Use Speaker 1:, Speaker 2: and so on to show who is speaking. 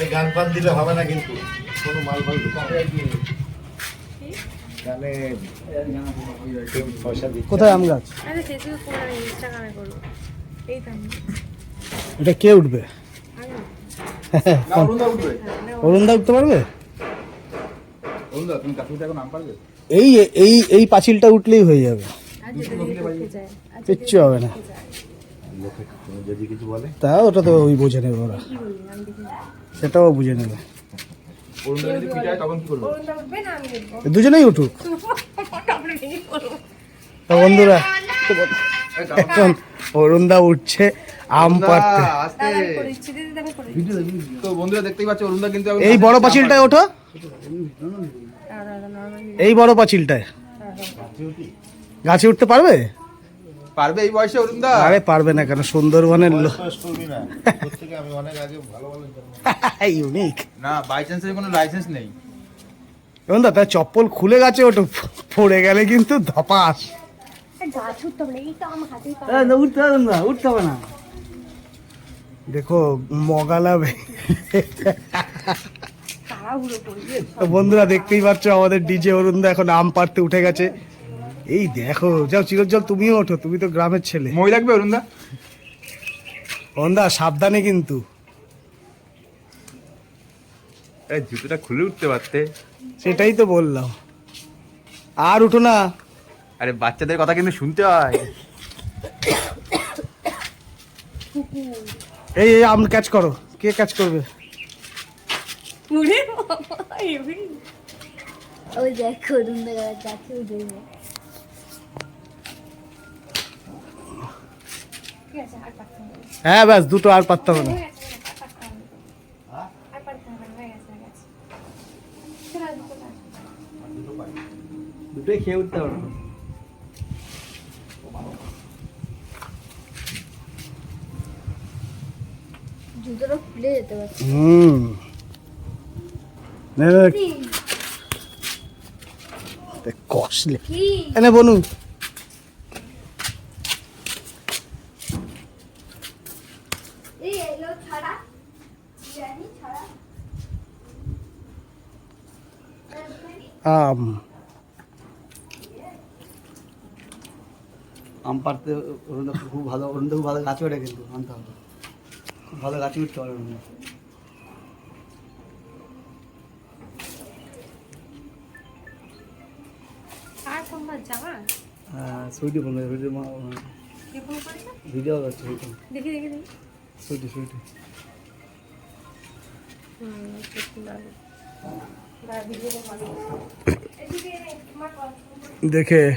Speaker 1: এই গান ফান দিলে হবে না কিন্তু। কোনো মাল ফাল গানে পয়সা দিচ্ছে।
Speaker 2: কোথায় আম গাছ? এটা কে উঠবে?
Speaker 3: অরুণদা
Speaker 2: উঠতে পারবে? এই এই এই পাঁচিলটা উঠলেই হয়ে যাবে।
Speaker 4: আজ যেতে দিদি করতে যায় আজ
Speaker 2: কিচ্ছু হবে না।
Speaker 1: লোকে যদি কিছু বলে
Speaker 2: তা ওটা তো ওই বুঝে নেবে ওরা
Speaker 4: কি বললি আমি দেখি না
Speaker 2: সেটাও বুঝে নেবে
Speaker 3: অরুণদা যদি পিটায় তখন কি করবে
Speaker 4: অরুণদা উঠবে না আমি উঠবো
Speaker 2: দুজনেই উঠুক তা বন্ধুরা এখন অরুণদা উঠছে আম পাড়তে
Speaker 3: তো বন্ধুরা দেখতেই পাচ্ছ অরুণদা কিন্তু
Speaker 2: এই বড় পাঁচিলটায় ওঠো এই বড় পাঁচিলটায় গাছে উঠতে পারবে
Speaker 3: পারবে এই বয়সে অরুণদা?
Speaker 2: আরে পারবে না কেন সুন্দরবনের লোক
Speaker 1: আমি অনেক আগে ভালো ভালো
Speaker 2: ইউনিক
Speaker 3: না বাই চান্সের কোনো লাইসেন্স নেই।
Speaker 2: বন্ধু তার চপ্পল খুলে গেছে ওটা পড়ে গেলে কিন্তু ধপাস।
Speaker 4: উঠতে হবে না
Speaker 2: উঠতে হবে না উঠতে হবে না। দেখো মগালাবে বন্ধুরা দেখতেই পাচ্ছ আমাদের ডিজে অরুণদা এখন আম পাড়তে উঠে গেছে। এই দেখো যাও চিরজ্জল তুমিও ওঠো তুমি তো গ্রামের ছেলে।
Speaker 3: মই লাগবে অরুণদা?
Speaker 2: অরুণদা সাবধানে কিন্তু।
Speaker 3: এই জুতোটা খুলে উঠতে পারতে।
Speaker 2: সেটাই তো বললাম। আর উঠো না।
Speaker 3: আরে বাচ্চাদের কথা কিন্তু শুনতে হয়।
Speaker 2: এই এই আম ক্যাচ করো। কে ক্যাচ করবে?
Speaker 4: উড়ে বাবা এভি
Speaker 5: ওই দেখো।
Speaker 2: হ্যাঁ ব্যাস দুটো আর
Speaker 4: হয়ে পারতে হবে না।
Speaker 2: দুটোই খেয়ে উঠতে হুম। কষলে এনে বনু
Speaker 5: এই এলো ছাড়া জানি ছাড়া
Speaker 2: আম।
Speaker 6: আম পাড়তে অরুণদা খুব ভালো অরুণদা খুব ভালো গাছে ওঠে কিন্তু আনতে হবে। খুব ভালো গাছে উঠতে পারে অরুণদা। হ্যাঁ
Speaker 4: করেছে?
Speaker 6: ভিডিও
Speaker 4: দেখি দেখি দেখি।
Speaker 6: সুইটি সুইটি
Speaker 4: কথা-
Speaker 2: দেখে